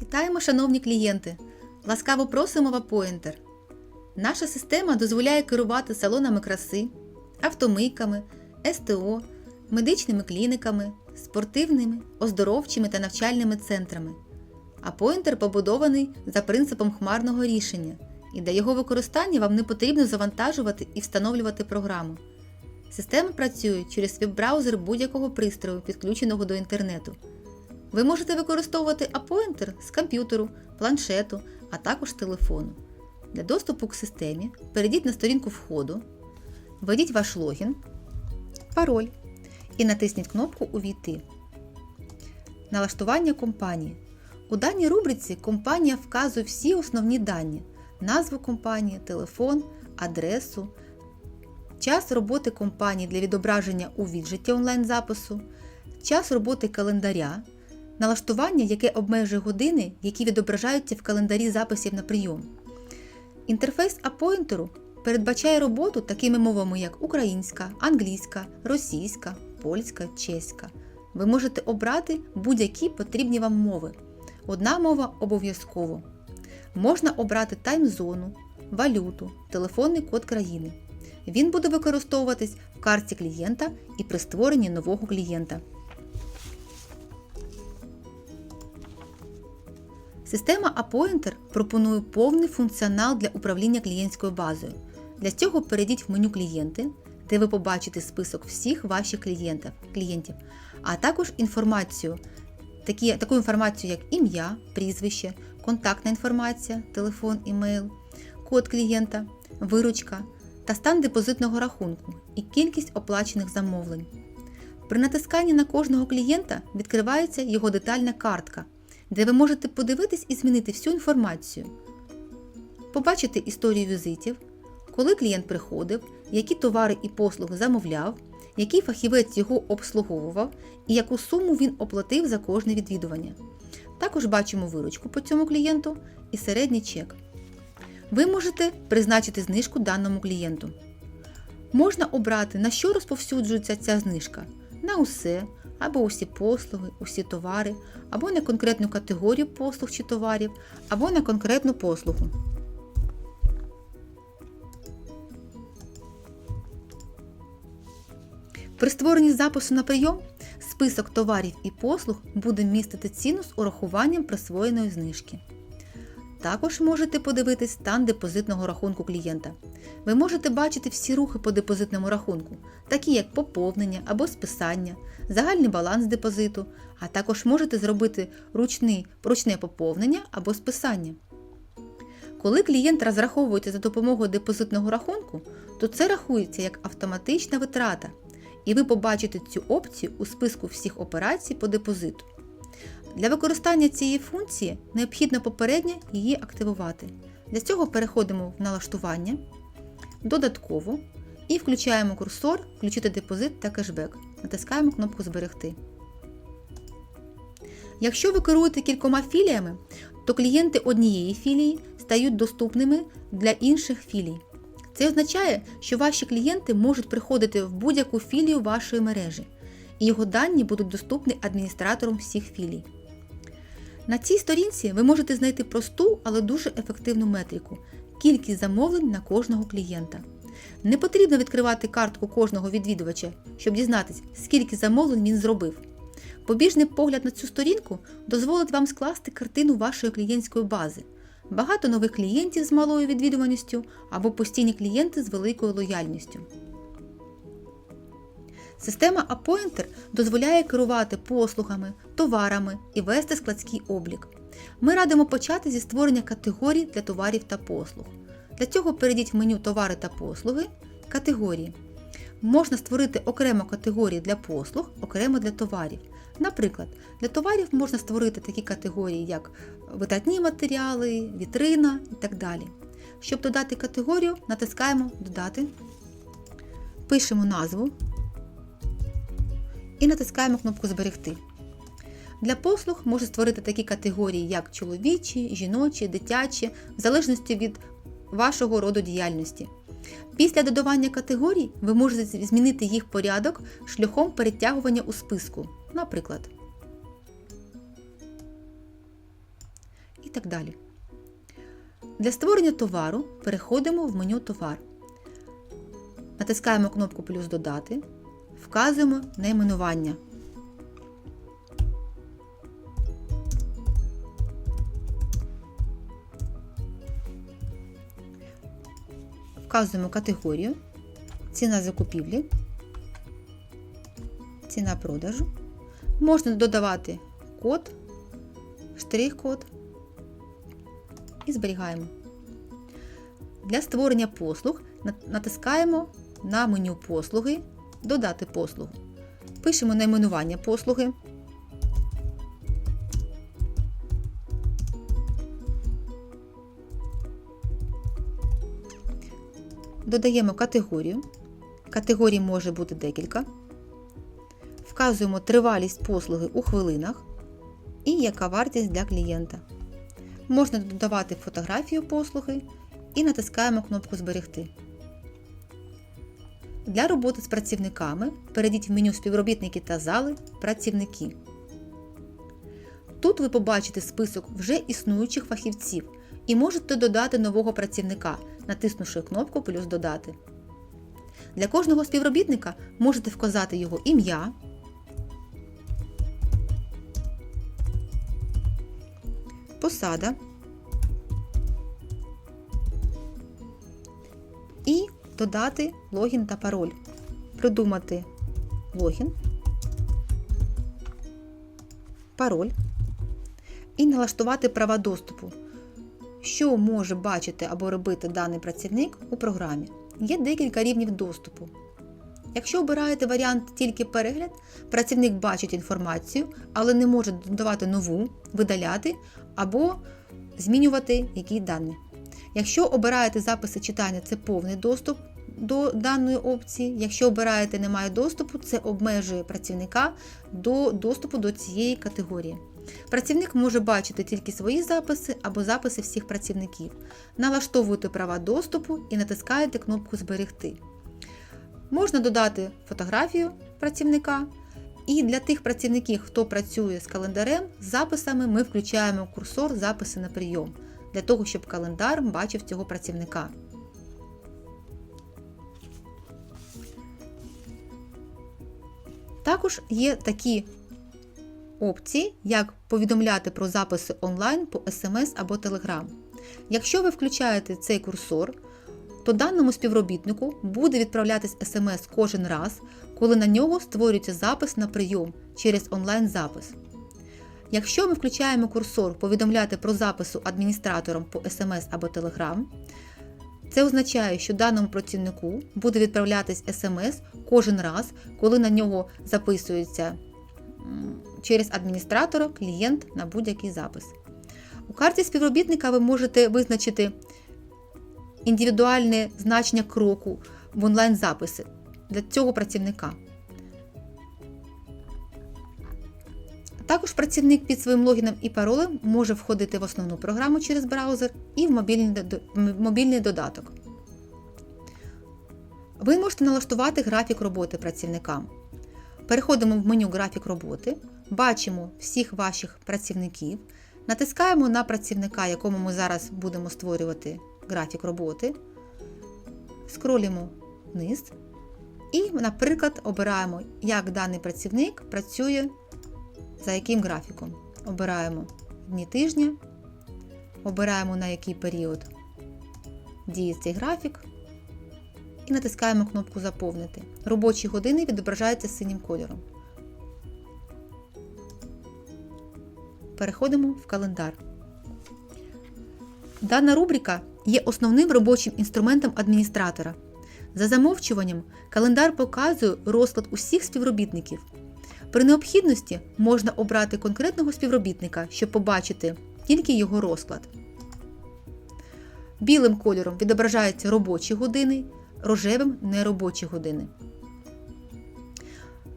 Вітаємо, шановні клієнти! Ласкаво просимо в Апоінтер. Наша система дозволяє керувати салонами краси, автомийками, СТО, медичними клініками, спортивними, оздоровчими та навчальними центрами. Апоінтер побудований за принципом хмарного рішення, і для його використання вам не потрібно завантажувати і встановлювати програму. Система працює через веб-браузер будь-якого пристрою, підключеного до інтернету. Ви можете використовувати апоінтер з комп'ютеру, планшету, а також телефону. Для доступу к системі перейдіть на сторінку входу, введіть ваш логін, пароль і натисніть кнопку Увійти. Налаштування компанії. У даній рубриці компанія вказує всі основні дані: назву компанії, телефон, адресу, час роботи компанії для відображення у віджиті онлайн-запису, час роботи календаря, налаштування, яке обмежує години, які відображаються в календарі записів на прийом. Інтерфейс апоінтеру передбачає роботу такими мовами, як українська, англійська, російська, польська, чеська. Ви можете обрати будь-які потрібні вам мови. Одна мова обов'язково. Можна обрати таймзону, валюту, телефонний код країни. Він буде використовуватись в карті клієнта і при створенні нового клієнта. Система Appointer пропонує повний функціонал для управління клієнтською базою. Для цього перейдіть в меню Клієнти, де ви побачите список всіх ваших клієнтів, клієнтів а також інформацію, такі, таку інформацію, як ім'я, прізвище, контактна інформація, телефон, імейл, код клієнта, виручка та стан депозитного рахунку і кількість оплачених замовлень. При натисканні на кожного клієнта відкривається його детальна картка, де ви можете подивитись і змінити всю інформацію, побачити історію візитів, коли клієнт приходив, які товари і послуги замовляв, який фахівець його обслуговував і яку суму він оплатив за кожне відвідування. Також бачимо виручку по цьому клієнту і середній чек. Ви можете призначити знижку даному клієнту. Можна обрати, на що розповсюджується ця знижка: на усе, або усі послуги, усі товари, або на конкретну категорію послуг чи товарів, або на конкретну послугу. При створенні запису на прийом список товарів і послуг буде містити ціну з урахуванням присвоєної знижки. Також можете подивитись стан депозитного рахунку клієнта. Ви можете бачити всі рухи по депозитному рахунку, такі як поповнення або списання, загальний баланс депозиту, а також можете зробити ручний, ручне поповнення або списання. Коли клієнт розраховується за допомогою депозитного рахунку, то це рахується як автоматична витрата, і ви побачите цю опцію у списку всіх операцій по депозиту. Для використання цієї функції необхідно попередньо її активувати. Для цього переходимо в налаштування, додатково і включаємо курсор Включити депозит та кешбек. Натискаємо кнопку Зберегти. Якщо ви керуєте кількома філіями, то клієнти однієї філії стають доступними для інших філій. Це означає, що ваші клієнти можуть приходити в будь-яку філію вашої мережі, і його дані будуть доступні адміністраторам всіх філій. На цій сторінці ви можете знайти просту, але дуже ефективну метрику кількість замовлень на кожного клієнта. Не потрібно відкривати картку кожного відвідувача, щоб дізнатися, скільки замовлень він зробив. Побіжний погляд на цю сторінку дозволить вам скласти картину вашої клієнтської бази. Багато нових клієнтів з малою відвідуваністю або постійні клієнти з великою лояльністю. Система Appointer дозволяє керувати послугами, товарами і вести складський облік. Ми радимо почати зі створення категорій для товарів та послуг. Для цього перейдіть в меню Товари та послуги, категорії. Можна створити окремо категорії для послуг, окремо для товарів. Наприклад, для товарів можна створити такі категорії, як витратні матеріали, вітрина і так далі. Щоб додати категорію, натискаємо Додати, пишемо назву і натискаємо кнопку Зберегти. Для послуг можна створити такі категорії, як чоловічі, жіночі, дитячі, в залежності від вашого роду діяльності. Після додавання категорій ви можете змінити їх порядок шляхом перетягування у списку. Наприклад, І так далі. Для створення товару переходимо в меню Товар. Натискаємо кнопку Плюс Додати, вказуємо найменування. Вказуємо категорію, ціна закупівлі, ціна продажу. Можна додавати код, штрих-код і зберігаємо. Для створення послуг натискаємо на меню Послуги, Додати послугу. Пишемо найменування послуги. Додаємо категорію. Категорій може бути декілька. Вказуємо тривалість послуги у хвилинах і яка вартість для клієнта. Можна додавати фотографію послуги і натискаємо кнопку Зберегти. Для роботи з працівниками перейдіть в меню Співробітники та зали Працівники. Тут ви побачите список вже існуючих фахівців і можете додати нового працівника, натиснувши кнопку Плюс додати. Для кожного співробітника можете вказати його ім'я, посада додати логін та пароль. Придумати логін, пароль і налаштувати права доступу. Що може бачити або робити даний працівник у програмі? Є декілька рівнів доступу. Якщо обираєте варіант тільки перегляд, працівник бачить інформацію, але не може додавати нову, видаляти або змінювати які дані. Якщо обираєте записи читання, це повний доступ до даної опції. Якщо обираєте немає доступу, це обмежує працівника до доступу до цієї категорії. Працівник може бачити тільки свої записи або записи всіх працівників. Налаштовуєте права доступу і натискаєте кнопку Зберегти. Можна додати фотографію працівника. І для тих працівників, хто працює з календарем, з записами ми включаємо курсор Записи на прийом для того, щоб календар бачив цього працівника. Також є такі опції, як повідомляти про записи онлайн по SMS або Telegram. Якщо ви включаєте цей курсор, то даному співробітнику буде відправлятись SMS кожен раз, коли на нього створюється запис на прийом через онлайн-запис. Якщо ми включаємо курсор повідомляти про запису адміністратором по SMS або Telegram, це означає, що даному працівнику буде відправлятись SMS кожен раз, коли на нього записується через адміністратора клієнт на будь-який запис. У карті співробітника ви можете визначити індивідуальне значення кроку в онлайн-записи для цього працівника. Також працівник під своїм логіном і паролем може входити в основну програму через браузер і в мобільний додаток. Ви можете налаштувати графік роботи працівника. Переходимо в меню Графік роботи, бачимо всіх ваших працівників, натискаємо на працівника, якому ми зараз будемо створювати графік роботи, скролімо вниз і, наприклад, обираємо, як даний працівник працює за яким графіком. Обираємо дні тижня, обираємо на який період діє цей графік і натискаємо кнопку Заповнити. Робочі години відображаються синім кольором. Переходимо в календар. Дана рубрика є основним робочим інструментом адміністратора. За замовчуванням, календар показує розклад усіх співробітників. При необхідності можна обрати конкретного співробітника, щоб побачити тільки його розклад. Білим кольором відображаються робочі години, рожевим неробочі години.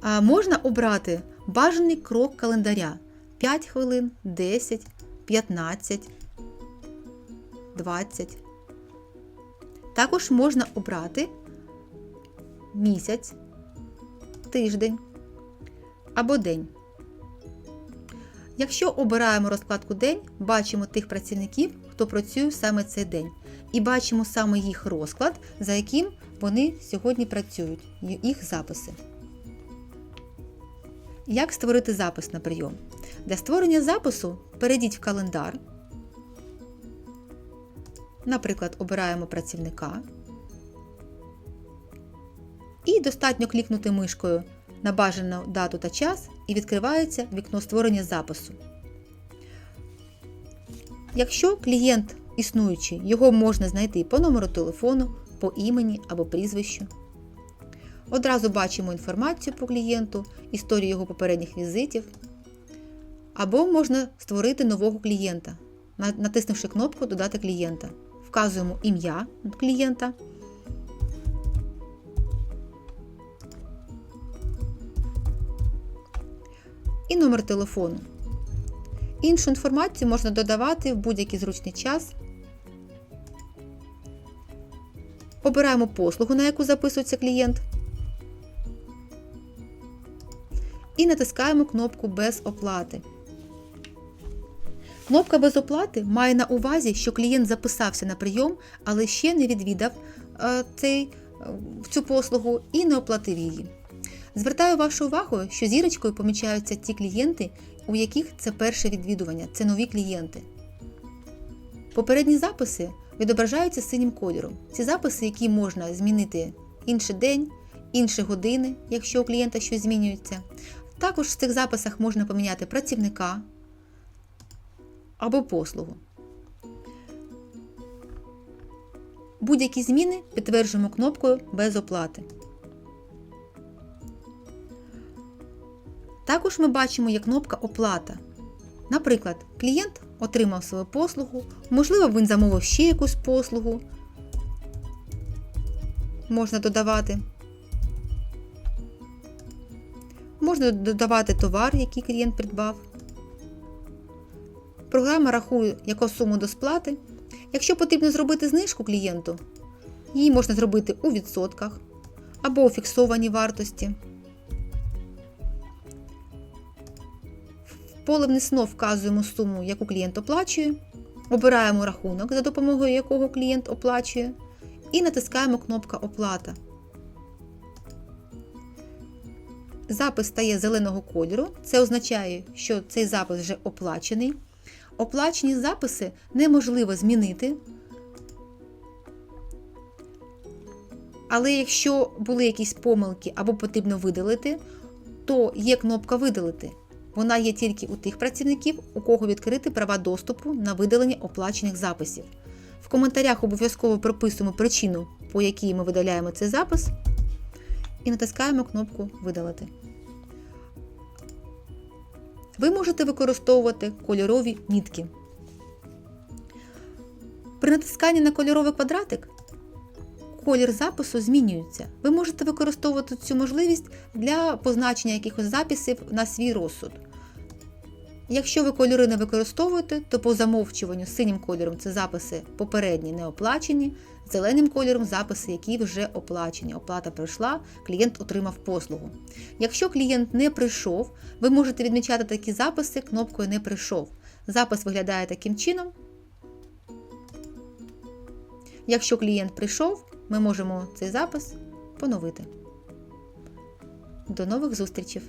А Можна обрати бажаний крок календаря 5 хвилин, 10, 15, 20. Також можна обрати місяць, тиждень або день. Якщо обираємо розкладку день, бачимо тих працівників, хто працює саме цей день, і бачимо саме їх розклад, за яким вони сьогодні працюють, їх записи. Як створити запис на прийом? Для створення запису перейдіть в календар. Наприклад, обираємо працівника. І достатньо клікнути мишкою на бажану дату та час і відкривається вікно створення запису. Якщо клієнт існуючий, його можна знайти по номеру телефону, по імені або прізвищу. Одразу бачимо інформацію по клієнту, історію його попередніх візитів. Або можна створити нового клієнта, натиснувши кнопку Додати клієнта. Вказуємо ім'я клієнта. І номер телефону. Іншу інформацію можна додавати в будь-який зручний час. Обираємо послугу, на яку записується клієнт. І натискаємо кнопку Без оплати. Кнопка без оплати має на увазі, що клієнт записався на прийом, але ще не відвідав е, цей, е, цю послугу і не оплатив її. Звертаю вашу увагу, що зірочкою помічаються ті клієнти, у яких це перше відвідування, це нові клієнти. Попередні записи відображаються синім кольором. Ці записи, які можна змінити інший день, інші години, якщо у клієнта щось змінюється. Також в цих записах можна поміняти працівника або послугу. Будь-які зміни підтверджуємо кнопкою без оплати. Також ми бачимо є кнопка Оплата. Наприклад, клієнт отримав свою послугу, можливо, він замовив ще якусь послугу. Можна додавати. Можна додавати товар, який клієнт придбав. Програма рахує яку суму до сплати. Якщо потрібно зробити знижку клієнту, її можна зробити у відсотках або у фіксованій вартості. Поле внисно вказуємо суму, яку клієнт оплачує, обираємо рахунок, за допомогою якого клієнт оплачує, і натискаємо кнопка Оплата. Запис стає зеленого кольору. Це означає, що цей запис вже оплачений. Оплачені записи неможливо змінити. Але якщо були якісь помилки або потрібно видалити, то є кнопка Видалити. Вона є тільки у тих працівників, у кого відкрити права доступу на видалення оплачених записів. В коментарях обов'язково прописуємо причину, по якій ми видаляємо цей запис, і натискаємо кнопку Видалити. Ви можете використовувати кольорові мітки. При натисканні на кольоровий квадратик колір запису змінюється. Ви можете використовувати цю можливість для позначення якихось записів на свій розсуд. Якщо ви кольори не використовуєте, то по замовчуванню синім кольором це записи попередні не оплачені, зеленим кольором записи, які вже оплачені. Оплата пройшла, клієнт отримав послугу. Якщо клієнт не прийшов, ви можете відмічати такі записи кнопкою Не прийшов. Запис виглядає таким чином. Якщо клієнт прийшов, ми можемо цей запис поновити. До нових зустрічей!